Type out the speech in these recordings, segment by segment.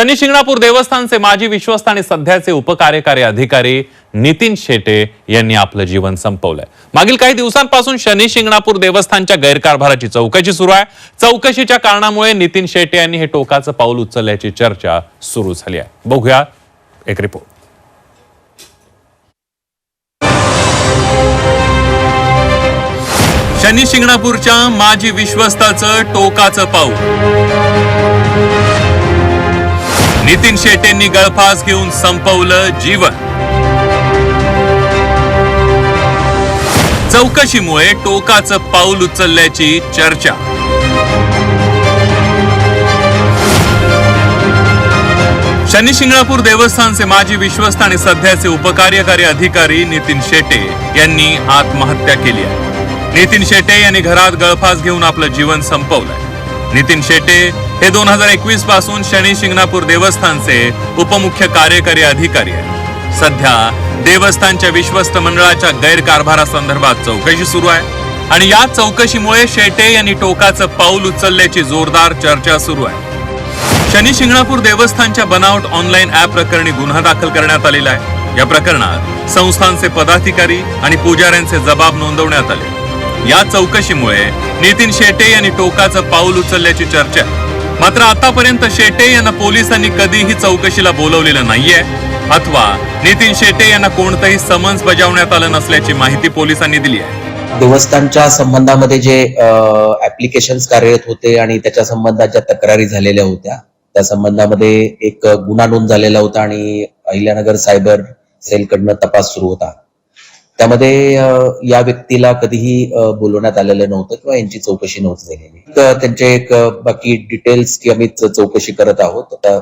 शनी शिंगणापूर देवस्थानचे माजी विश्वस्त आणि सध्याचे उपकार्यकारी अधिकारी नितीन शेटे यांनी आपलं जीवन संपवलंय. मागील काही दिवसांपासून शनी शिंगणापूर देवस्थानच्या गैरकारभाराची चौकशी सुरू आहे. चौकशीच्या कारणामुळे नितीन शेटे यांनी हे टोकाचं पाऊल उचलल्याची चर्चा सुरू झाली आहे. बघूया एक रिपोर्ट शनी शिंगणापूरच्या माजी विश्वस्ताचं टोकाचं पाऊल. नितीन शेटेंनी गळफास घेऊन संपवलं जीवन. चौकशीमुळे टोकाचं पाऊल उचलल्याची चर्चा. शनी शिंगणापूर देवस्थानचे माजी विश्वस्त आणि सध्याचे उपकार्यकारी अधिकारी नितीन शेटे यांनी आत्महत्या केली आहे. नितीन शेटे यांनी घरात गळफास घेऊन आपलं जीवन संपवलंय. नितीन शेटे हे दोन हजार एकवीसपासून शनी शिंगणापूर देवस्थानचे उपमुख्य कार्यकारी अधिकारी आहेत. सध्या देवस्थानच्या विश्वस्त मंडळाच्या गैरकारभारासंदर्भात चौकशी सुरू आहे आणि या चौकशीमुळे शेटे यांनी टोकाचं पाऊल उचलल्याची जोरदार चर्चा सुरू आहे. शनी शिंगणापूर देवस्थानच्या बनावट ऑनलाईन ऍप प्रकरणी गुन्हा दाखल करण्यात आलेला आहे. या प्रकरणात संस्थांचे पदाधिकारी आणि पुजाऱ्यांचे जबाब नोंदवण्यात आले. या चौकशीमुळे नितीन शेटे यांनी टोकाचं पाऊल उचलल्याची चर्चा. आहे मात्र आतापर्यंत शेटे यांना पोलिसांनी कधीही चौकशीला बोलवलेलं नाहीये. अथवा नितीन शेटे यांना कोणतंही समन्स बजावण्यात आलं नसल्याची माहिती पोलिसांनी दिली आहे. देवस्थानच्या संबंधामध्ये जे ऍप्लिकेशन कार्यरत होते आणि त्याच्या संबंधात ज्या तक्रारी झालेल्या होत्या त्या संबंधामध्ये एक गुन्हा नोंद झालेला होता आणि अहिल्यानगर सायबर सेलकडनं तपास सुरू होता. त्यामध्ये या व्यक्तीला कधीही बोलवण्यात आलेलं नव्हतं किंवा यांची चौकशी नव्हती झालेली. तर त्यांचे एक बाकी डिटेल्स की आम्ही चौकशी करत आहोत. आता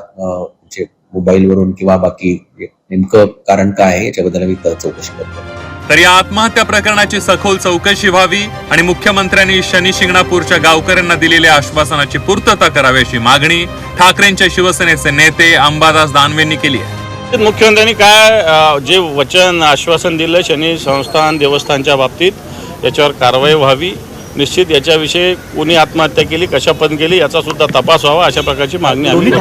मोबाईलवरून किंवा बाकी नेमकं कारण काय आहे याच्याबद्दल आम्ही चौकशी करतो. तर या आत्महत्या प्रकरणाची सखोल चौकशी व्हावी आणि मुख्यमंत्र्यांनी शनी शिंगणापूरच्या गावकऱ्यांना दिलेल्या आश्वासनाची पूर्तता करावी अशी मागणी ठाकरेंच्या शिवसेनेचे नेते अंबादास दानवेंनी केली आहे. मुख्यमंत्र्यांनी काय जे वचन आश्वासन दिलं शनी संस्थान देवस्थानच्या बाबतीत याच्यावर कारवाई व्हावी. निश्चित याच्याविषयी कोणी आत्महत्या केली कशा पण केली याचा सुद्धा तपास व्हावा अशा प्रकारची मागणी.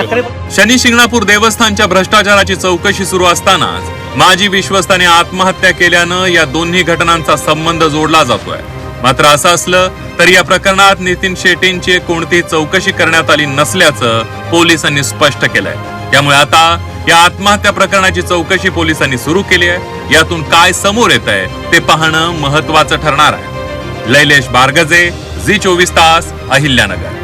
शनी शिंगणापूर देवस्थानच्या भ्रष्टाचाराची चौकशी सुरू असतानाच माजी विश्वस्ताने आत्महत्या केल्यानं या दोन्ही घटनांचा संबंध जोडला जातोय. मात्र असं असलं तरी या प्रकरणात नितीन शेटेंची कोणतीही चौकशी करण्यात आली नसल्याचं पोलिसांनी स्पष्ट केलंय. त्यामुळे आता या आत्महत्या प्रकरणाची चौकशी पोलिसांनी सुरू केली आहे. यातून काय समोर येत आहे ते पाहणं महत्वाचं ठरणार आहे. लैलेश बारगजे झी चोवीस तास अहिल्यानगर.